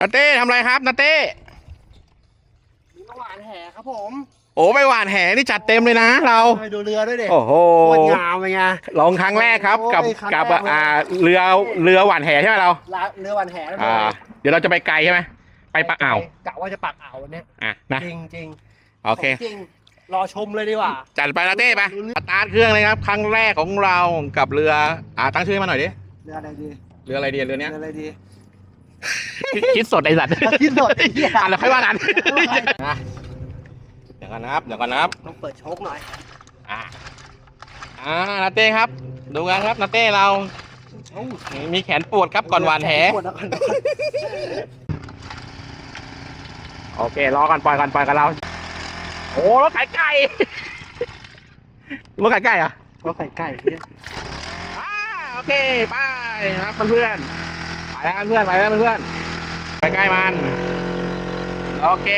นาเต้ทำอะไรครับนาเต้มีน้ำหวานแห่ครับผมโอ้ไปหวานแหนี่จัดเต็มเลยนะเราไปดูเรือด้วยเด็โอ้โหโคตรงามเป็นไงลองครั้งแรกครับกับโอ้ยครั้งกับแรกเลยอ่าเรือเรือหวานแหใช่ไหมเราลาเรือหวานแห่นะอ่าเดี๋ยวเราจะไปไกลใช่ไหมไปปากอ่าวกะว่าจะปักอ่าววันเนี้ยอะนะจริงจริงโอเคจริงรอชมเลยดีกว่า จัดไปนาเต้ไปสตาร์ทเครื่องเลยครับ ครั้งแรกของเรากับเรืออ่าตั้งชื่อให้มาหน่อยดิเรืออะไรดีเรืออะไรดีเรือเนี้ยเรืออะไรดี คิดสดไอสัตว์คิดสดไอ้เหี้ย อะเราค่อยว่ากันนะเดี๋ยวกันนะครับ เดี๋ยวกันนะครับ ต้องเปิดโชคหน่อยอ่าอ่านาเต้ครับ ดูกันครับนาเต้เรา เอ้ามีแขนปวดครับก่อนหวานแหปวดแล้วกันโอเครอกันปล่อยกันปล่อยกันเรา โอ้รถไก่ไก่ รถไก่ไก่เหรอะก็ไก่ไก่เนี่ย อ่าโอเค ไปครับเพื่อนๆ ไปแล้วกันเพื่อนไปแล้วเพื่อนไปใกล้มันโอเค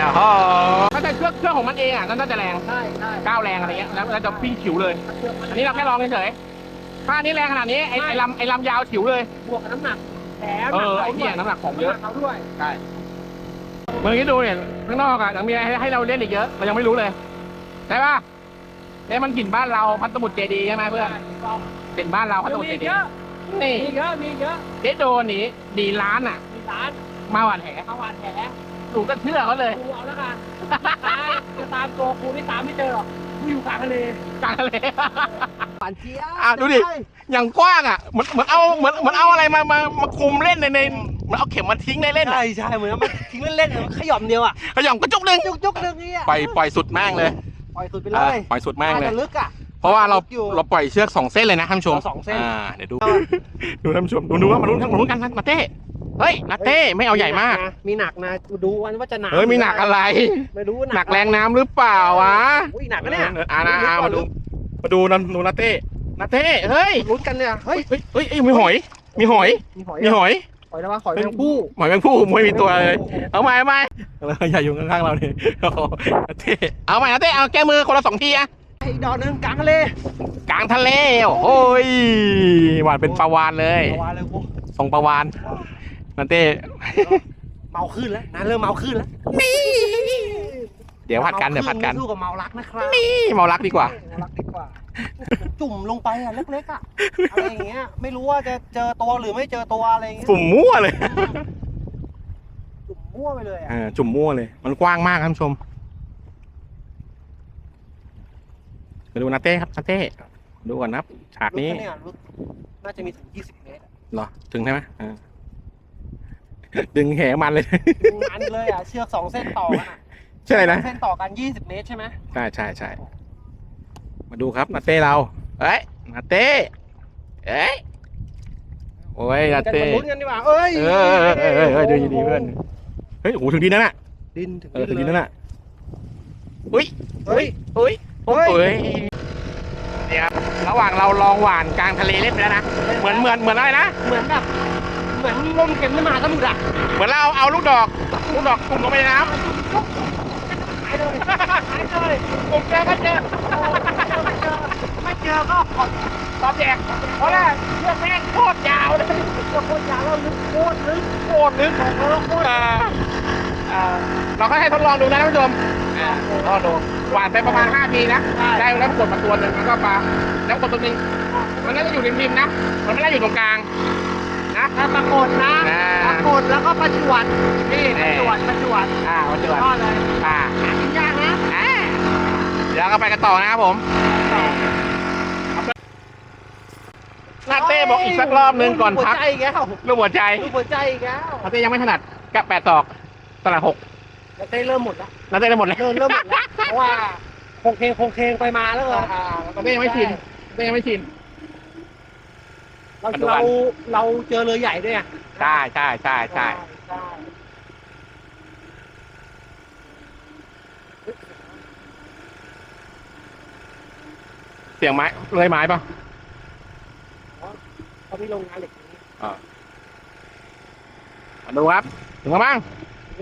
โอ้โหถ้าจะเครื่องเครื่องของมันเองอะน่าจะแรงใช่ใช่ก้าวแรงอะไรเงี้ยแล้วแล้วจะปิ้งฉิวเลย อันนี้เราแค่ลองเฉยๆถ้าอันนี้แรงขนาดนี้ไอ้ไอ้ลำไอ้ลำยาวฉิวเลย บวกกับน้ำหนักแถมเออไอ้เนี่ยน้ำหนักของเยอะเขาด้วยเมื่อกี้ดูเนี่ยข้างนอกอะยังมีอะไรให้ให้เราเล่นอีกเยอะเรายังไม่รู้เลยใช่ป่ะเนี่ยมันกลิ่นบ้านเราพันธมุตรเจดีย์ใช่ไหมเพื่อนกลิ่นบ้านเราพันธมุตรเจดีเยย์อะ นี่มีเยอะมีเยอะเดโดนนี่ดีร้านอะ มีร้านมาหวานแหเอาหวานแหหนูก็เชื่อเขาเลยกูเอาแล้วกันจะตามตัวกูนี่ตามไม่เจอหรอกกูอยู่กลางทะเลกลางทะเลหวานเจี๊ยบอะดูดิอย่างกว้างอะเหมือนเหมือนเอาเหมือนเหมือนเอาอะไรมามามาคุมเล่นในในเหมือนเอาเข็มมาทิ้งในเล่นอะใช่ใช่เหมือนมันทิ้งเล่นๆมันขย่อมเดียวอะขย่ำกระจุกหนึ่งจุกจุกๆนึงนี่อะปล่อยปล่อยสุดแม่งเลย ปล่อยสุดไปเลอะยปล่อยสุดแม่งเลยอาจจะลึกอะ เพราะว่าเราอยู่ เราปล่อยเชือกสองเส้นเลยนะท่านผู้ชมเราสองเส้นอ่าเดี๋ยวดู ดูท่านผู้ชมดูดูว่ามาลุ้นกันมาลุ้นกันนะมาเต้เฮ้ยนาเต้ไม่เอาใหญ่มากมีหนักนะดูวันว่าจะหนักเฮ้ยมีหนักอะไร ไม่รู้หนักแรงน้ำหรือเปล่าวะอุ้ยหนักนะเนี่ย อ่านะอ่ามาดูมาดูนะดูนาเต้นาเต้เฮ้ยลุ้นกันเนี่ย เฮ้ย เฮ้ยเฮ้ยเฮ้ยมีหอย มีหอย มีหอยมีหอย หอยแล้ววะหอยแมงผู้หอยแมงผู้ไม่มีตัวเลย เอาใหม่เอาใหม่แล้วอย่าอยู่ข้างๆเราเนี่ยโอ้โหนาเต้เอาใหม่นาเต้เอาแก้มือคนละสองทีอะ อีกดอกหนึงกลางทะเลกลางทะเลโอ้ยหวานเป็นปลาวานเลยเอาวานเลยกูทรงปลาวานนาเต้เมาขึ้นแล้วนะเริ่มเมาขึ้นแล้วเดี๋ยวผัดกันเดี๋ยวผัดกันสู้กับเมารักนะครับนี่เมารักดีกว่าเมารักดีกว่า จุ่มลงไปอะเล็กๆอะอะไรอย่างเงี้ยไม่รู้ว่าจะเจอตัวหรือไม่เจอตัวอะไรอย่างเงี้ยจุ่มมั่วเลย จุ่มมั่วไปเลยอะอ่าจุ่มมั่วเลย มันกว้างมากท่านผู้ชม มาดูนาเต้ครับนาเต้ดูก่อนนะครับฉากนี้ลึกะเยลึกน่าจะมีถึง 20 เมตรอะเหรอ ถึงใช่ไหมอ่าดึงแหมันเลยงานเลยอะ เชือกสองเส้นต่อกันอะใช่นะ เส้นต่อกัน 20 เมตรใช่ไหมใช่ใช่ใช่มาดูครับนาเต้เรา เอ้ยนาเต้ เอ้ย โอ้ยนากันเต้มาลุ้นกันดีกว่าเอ้ยเออเออเออเออเออดูดีๆเพื่อน เฮ้ยโอ้โหถึงดีนั่นน่ะดินถึงเออถึงดีเลนั่ยนน่ะอุ้ย เฮ้ยอุ้ยโอ้ยนี่ครับระหว่างเราลองหวานกลางทะเลเล่นไปแล้วนะ เหมือนเหมือนเหมือนอะไรนะ เหมือนแบบ เหมือนงมเข็มไม่มาสมุทรอะเหมือนเราเอาลูกดอกลูกดอกจุ่มลงไปในน้หายเลยหายเลยำผมเจอก็เจอไม่เจอก็ขอตอบแจกเพราะว่าเชือกแม่งโคตรยาวเลยเจอคนยาวเราลึกโคตรลึกโคตรลึกของเราโคตรอ่าเราก็ให้ทดลองดูนะท่านผู้ชมอ่าทดลองดู หวานไปประมาณ5ทีนะ ได้แล้วปรากฏมาตัวหนึ่งแล้วก็ปลาแล้วปรากฏตัวหนึงมันน่าจะอยู่ริมๆนะ มันไม่ได้อยู่ตรงกลางนะถ้าปรากฏนะอ่าปรากฏแล้วก็ประจวดนี่แน่ประจวดประจวดอ่าวันเดือนก็เลยอ่าหากินยากนะอ่าเดี๋ยวเราก็ไปกันต่อนะครับผมนาเต้บอกอีกสักรอบหนึ่งก่อนพักหัวใจอีกแล้วรูปหัวใจลูกหัวใจอีกแล้วนาเต้ยังไม่ถนัดกับแปดตอกตลาดหก หัวใจเริ่มหมดแล้วนาเต้ได้หมดเลยเริ่มเริ่มหมดแล้วเพราะว่าโคงเคงโคงเคงไปมาแล้วเหรออ่านาเต้ยังไม่ชินนาเต้ยังไม่ชินเราปัจจุบันเราเราเจอเรือใหญ่ด้วยอะใช่ใช่ใช่ใช่ใช่เสียงไม้เลยไม้ป่ะเขามีโรงงานเหล็กอย่างนี้มาดูครับ ถึงแล้วมั้ง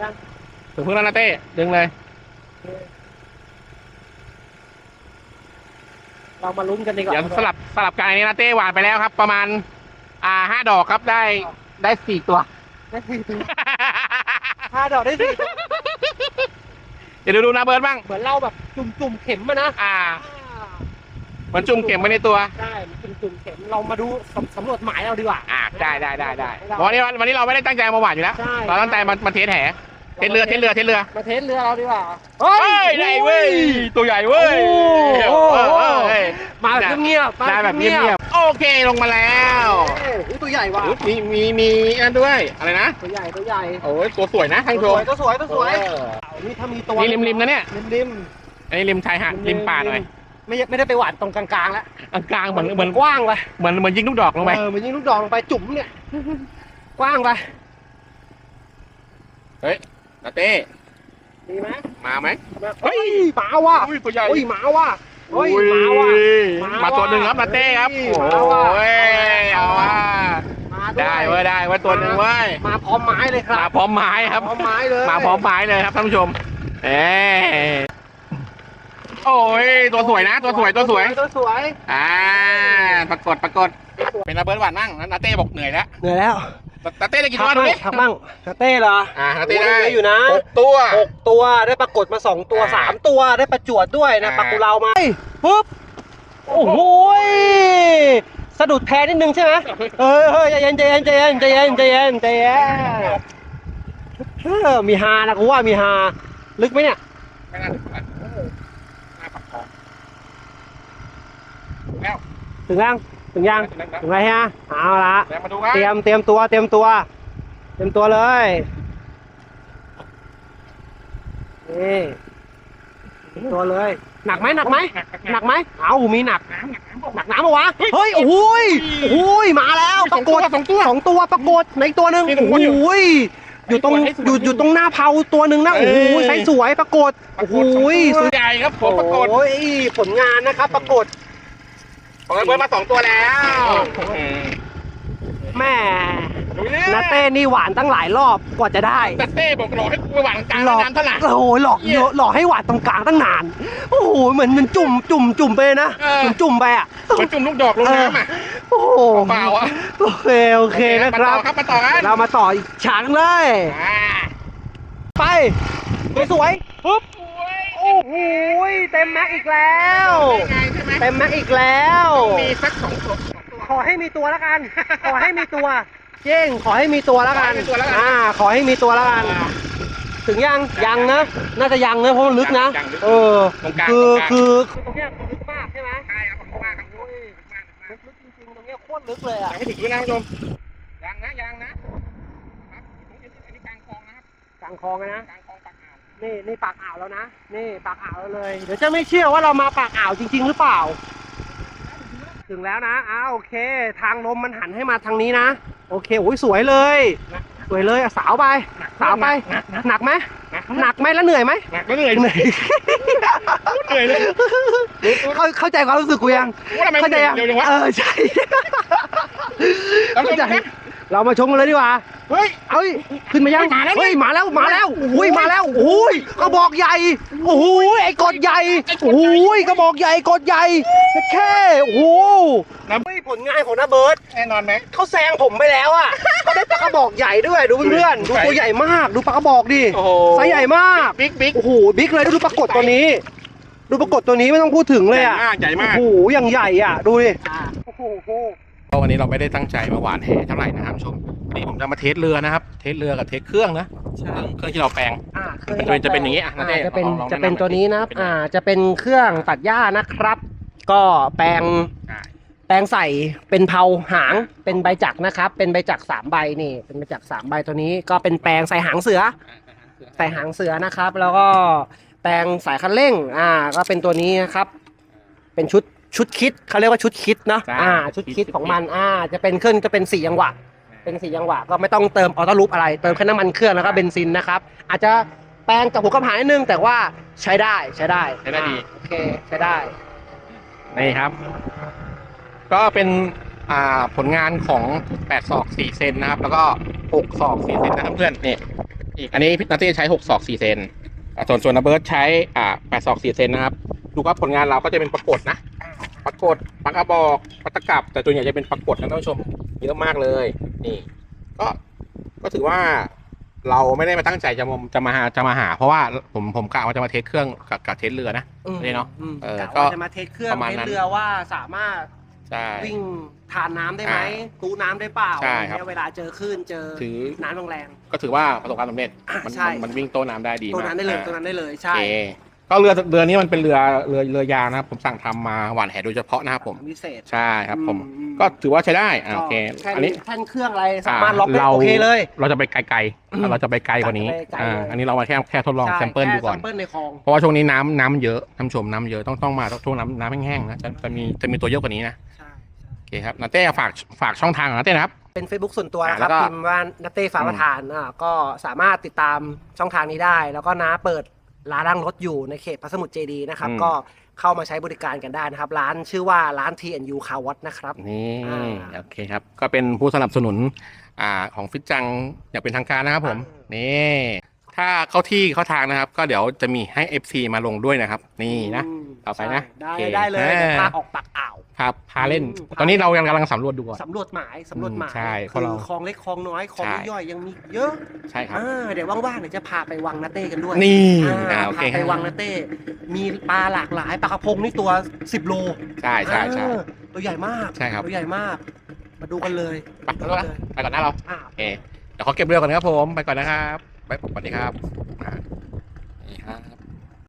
ยัง ถึงพึ่งแล้วนาเต้ ดึงเลย เรามาลุ้นกันดีกว่าเดี๋ยวสลับสลับกันอันนี้นาเต้หวานไปแล้วครับ ประมาณ อ่าห้าดอกครับได้ได้สี่ตัว ได้สี่ตัวคาดอกได้สี่ตัวเดี๋ยวดูดูนะเบิร์ดบ้าง เหมือนเราแบบจุ่มจุ่มๆเข็มอะนะอ่าเหมันจุ่มเข็มไปในตัวได้จุ่มจุ่มๆเข็มเรามาดูสำสำรวจหมายเราดีกว่าอ่าได้ได้ได้ได้วันนี้วันนี้เราไม่ได้ตั้งใจมาหวานอยู่แล้วใช่เราตั้งใจมามาเทสแห เทสเรือเทสเรือเทสเรือมาเทสเรือเราดีกว่าเฮ้ยได้เว้ยตัวใหญ่เว้ยโอ้โหเฮ้ยมาแบบเงียบๆมาได้แบบเงียบๆโอเคลงมาแล้วเอ้ยอุ๊ยตัวใหญ่ว่ะอุ๊ยมีมีมีอันด้วยอะไรนะตัวใหญ่ตัวใหญ่โอ้ยตัวสวยนะท่านผู้ชตัวมสวยตัวสวยตัวสวยเออเอานี่ถ้ามีตัวนี่ริมๆนะเนี่ยริมริมอันนี้ริมชายหาดริมป่าหน่อยไม่ไม่ได้ไปหวานตรงกลางๆแล้วกลางๆเหมือนเหมือนกว้างไปเหมือนเหมือนยิงลูกดอกลงไปเออเหมันยิงลูกดอกลงไปจุ๋มเนี่ยกว้างไป นาเต้ดีไหมมาไหมเฮ้ยหมาว่ะอุ้ยตัวใหญ่เฮ้ยหมาว่ะเฮ้ยหมาว่ะหมามาว่ะตัวหนึ่งครับนาเต้ครับเฮ้โอ้ยหมาว่ะยเอาว่ามาวยได้เว้ยได้เว้ยตัวหนึ่งเว้ยมาพร้อมไม้เลยครัมาบพร้อมไม้ครับพร้อมไม้เลยมาพร้อมไม้เลยครับท่านผู้ชมเอ้โอ้ยตัวสวยนะ ตัวสวยตัวสวยตัวสวยอ่าปรากฏปรากฏเป็นระเบิดหวานมั่งนาเต้บอกเหนื่อยแล้วเหนื่อยแล้ว นาเต้ได้กี่พัตัวกดูมั่งดิพักมั่งนาเต้เหรออ่านาเต้โอ้ได้เยอะอยู่นะหกตัวหกตัวได้ปรากฏมาสองตัวอ่าสามตัวได้ประจวดด้วยนะอ่าปลากุเลามาปุ๊บโอ้โหยสะดุดแพ้นิดนึงใช่ไหมเออเฮ้ยใจเย็นใจเย็นใจเย็นใจเย็นใจเย็นใจเย็นเออมีฮานะกูว่ามีฮาลึกไหมเนี่ยไม่น่าถึงแล้วหน้าปักคอแล้ว ถึงยังถึงยังถึงไรฮะเอาละแล้วมาดูกันเตรียมเตรียมตัวเตรียมตัว เตรียมตัวเลยนี่เตรียมตัวเลย หนักไหมหนักไหมหนักไหมเอามีหนัก น้ำหนักน้ำบอกหนักน้ำปะวะเฮ้ยโอ้โหยโอ้โหยมาแล้วปสอรางกตัวฏสองตัวสองตัวปรากฏในอีกตัวหนึ่งนี่ตรโอ้งโหบนอยู่ยอยู่ตรงให้สวยอยู่อยู่ตรงหน้าเผาตัวหนึ่งนะเอ้โอ้ยโหไซส์สวยปรากฏปราโอ้กโหฏสองยตัวใหญ่ครับผมปรากฏโอ้ยผลงานนะครับปรากฏ ของระเบิดมาสองตัวแล้วแม่ดูนี่นาเต้นี่หวานตั้งหลายรอบกว่าจะได้นาเต้บอกหลอกให้กูไปหวานกลางหลอกน้ำเท่าไหร่โอ้โหหลอกเยอะหลอกให้หวานตรงกลางตั้งนาน โอ้โหเหมือนเหมันจุ่มจุ่มจุ่มไปเลยนะเออ เหมือนจุ่มไปอะเหมือนจุ่มลูกดอกลงน้ำอะ โอ้โหเปล่าอะ โอเคโอเคนะคมารัต่บอครับมาต่อกันเรามาต่ออีกฉากหนึ่งเลย อ่าไปสวยๆปุ๊บโอ้โหเต็มแม็กอีกแล้ว ไงใช่ไหมเต็มแม็กอีกแล้ว มีสักสองตัวสองตัว ขอให้มีตัวแล้วกัน ขอให้มีตัวเจ้งขอให้มีตัวแล้วกันขอให้มีตัวแล้วกัน อ่า ขอให้มีตัวแล้วกัน ถึงยังยังนะ น่าจะยังนะเพราะมันลึกนะ ยังลึกเออตรงกลางคือตรงกลาง คือคือตรงเนี้ยลึกมากใช่ไหมใช่ครับผมว่าครับผมว่าครับลึกลึกจริงๆตรงเนี้ยโคตรลึกเลยอะยังไม่ถึงด้วยนะคุณผู้ชมยังนะยังนะครับตรงนี้อันนี้กลางคลองนะครับกลางคลองอะนะกลางค นี่นี่ปากอ่าวแล้วนะ นี่ปากอ่าวเราเลย เดี๋ยวจะไม่เชื่อว่าเรามาปากอ่าวจริง ๆ หรือเปล่า ถึงแล้วนะอ้าวโอเค ทางลมมันหันให้มาทางนี้นะ โอเคโอ้ยสวยเลย สวยเลยอะสาวไป สาวไป หนักนะหนักไหมหนักหนักไหมแล้วเหนื่อยไหมหนักแล้วเหนื่อยเหนื่อยเหนื่อยเลยเข้าเข้าใจความรู้สึกกูยังว่าทำไมเข้าใจยังเร็วจังวะเออใช่แล้วเข้าใจไหมเรามาชมกันเลยดีกว่า เฮ้ยเอ้ยขึ้นมายังมาแล้วเฮ้ยมาแล้วมาแล้วอุ้ยมาแล้วอุ้ยกระบอกใหญ่โอ้ยไอ้กดใหญ่โอ้ยกระบอกใหญ่กดใหญ่แค่โอ้โหเฮ้ยผลงานของน้าเบิร์ตแน่นอนไหมเขาแซงผมไปแล้วอะเขาได้ปลากระบอกใหญ่ด้วยดูเพื่อนๆดูตัวใหญ่มากดูปลากระบอกดิโอ้โหไซส์ใหญ่มากบิ๊กบิ๊กโอ้โหบิ๊กเลยดูปรากฏตัวนี้ ดูปรากฏตัวนี้ไม่ต้องพูดถึงเลยอะใหญ่มากโอ้โหอย่างใหญ่อะดูดิโอ้โห เพราะวันนี้เราไม่ได้ตั้งใจมาหวานแหเท่าไหร่นะครับผู้ชมวันนี้ผมจะมาเทสเรือนะครับ เทสเรือกับเทสเครื่องนะเครื่องเครื่องที่เราแปลง อ่าเคยจะเป็นจะเป็นอย่างงี้อะอ่านาเต้จะเป็นลองลองแนะนำจะเป็นตัวนี้นะครับเป็นยังไง อ่าจะเป็นเครื่องตัดหญ้านะครับ ก็แปลงใช่แปลงใส่เป็นเผาหางเป็นใบจักรนะครับ เป็นใบจักรสามใบนี่ เป็นใบจักรสามใบตัวนี้ก็เป็นแปลงใส่หางเสือ ใส่หางเสือนะครับ แล้วก็แปลงสายคันเร่งอ่าก็เป็นตัวนี้นะครับ เป็นชุด ชุดคิดเขาเรียกว่าชุดคิดเนาะใช่อ่า ชุดคิดของมันอ่า จะเป็นเครื่องจะเป็นสี่จังหวะ เป็นสี่จังหวะก็ไม่ต้องเติมออโต้ลูปอะไรเติมแค่น้ำมันเครื่องแล้วก็เบนซินนะครับอาจจะแปลงกับหัวกระหายนิดนึงแต่ว่าใช้ได้ใช้ได้ใช้ได้ดี อ่าโอเคใช้ได้ นี่ครับ ก็เป็นอ่าผลงานของ 8 ศอก 4 เซนนะครับ แล้วก็ 6 ศอก 4 เซนนะครับเพื่อนนี่อีกอันนี้พี่นาเต้ใช้ 6 ศอก 4 เซนอ่าส่วนส่วนนาเบิร์ดใช้อ่า8ศอก 4 เซนนะครับ ดูว่าผลงานเราก็จะเป็นปรากฏนะ ปรากฏปากกระบอกปัตตะกับ แต่ตัวใหญ่จะเป็นปรากฏนะท่านผู้ชมเยอะมากเลย นี่ ก็ก็ถือว่าเราไม่ได้มาตั้งใจจะมาจะมาหาจะมาหา เพราะว่าผมผมกะว่าจะมาเทสเครื่องกับกับเทสเรือนะอืมนี่เนาะอืมเออกะก็ว่าจะมาเทสเครื่องประมาณเทสนั้นเรือว่าสามารถใช่วิ่งทานน้ำได้ไหมอ่าตู้น้ำได้เปล่าใช่ครับเนี่ยเวลาเจอคลื่นเจอถือน้ำแรงก็ถือว่าประสบความสำเร็จอะมันใช่มันมันวิ่งโต้น้ำได้ดีๆตัวมากนั้นได้เลยอ่าตัวนั้นได้เลยโอใช่เค ก็เรือเรือนี้มันเป็นเรือเรือเรือยางนะครับ ผมสั่งทำมาหวานแหโดยเฉพาะนะครับผม พิเศษ ใช่ครับผม อืก็ถือว่าใช้ได้อ่าโอเค แท่นอันนี้ แท่นเครื่องอะไรสามารถล็อกได้เราโอเคเลย เราจะไปไกลอืมๆเราจะไปไกลกว่านี้ จะไปไกลอ่า เลย อันนี้เรามาแค่แค่ทดลองใช่แซมเปิลดูก่อนแค่แซมเปิลในคลอง เพราะว่าช่วงนี้น้ำน้ำมันเยอะท่านผู้ชมน้ำเยอะต้องต้องมาช่วงน้ำน้ำแห้งๆนะจะจะมีจะมีตัวเยอะกว่านี้นะ ใช่โอเคครับนาเต้ฝากฝากช่องทางของนาเต้นะครับ เป็น Facebook ส่วนตัวนะคแล้รับวก็พิมพ์ว่านัตเต้ฟ้าประธานอ่าก็สามารถติดตามช่องทางนี้ได้ แล้วก็น้าเปิด ร้านล้างรถอยู่ในเขตพระสมุทรเจดีย์นะครับ อืม ก็เข้ามาใช้บริการกันได้นะครับ ร้านชื่อว่าร้าน T&U Car Wash นะครับ นี่อ่าโอเคครับ ก็เป็นผู้สนับสนุนอ่าของฟิตจังอย่างเป็นทางการนะครับผม อ่านี่ ถ้าเข้าที่เข้าทางนะครับ ก็เดี๋ยวจะมีให้ FC มาลงด้วยนะครับ นี่นะอืมต่อไปนะใช่ได้โอเคได้เลยเออเดี๋ยวพาออกปากอ่าวพาพาเล่น อืม ตอนนี้เรากำลังสำรวจดูก่อน สำรวจหมายสำรวจหมายอืมใช่เพคืราะอเราคลองเล็กคลองน้อยคลองใช่ ย่อยๆยังมีเยอะใช่ครับ อ่าเดี๋ยวว่างๆเดี๋ยวจะพาไปวังนาเต้กันด้วยนี่อ่าอ่าโอเคพาไปวังนาเต้ มีปลาหลากหลายปลากระพงนี่ตัว 10 โลใช่ใช่ใช่อ่าตัวใหญ่มากใช่ครับตัวใหญ่มาก มาดูกันเลยไปแล้วนะไปก่อนนะเรา อ่า โอเคเดี๋ยวขอเก็บเรือก่อนนะครับผม ไปก่อนนะครับ ไปสวัสดีครับนี่ฮะ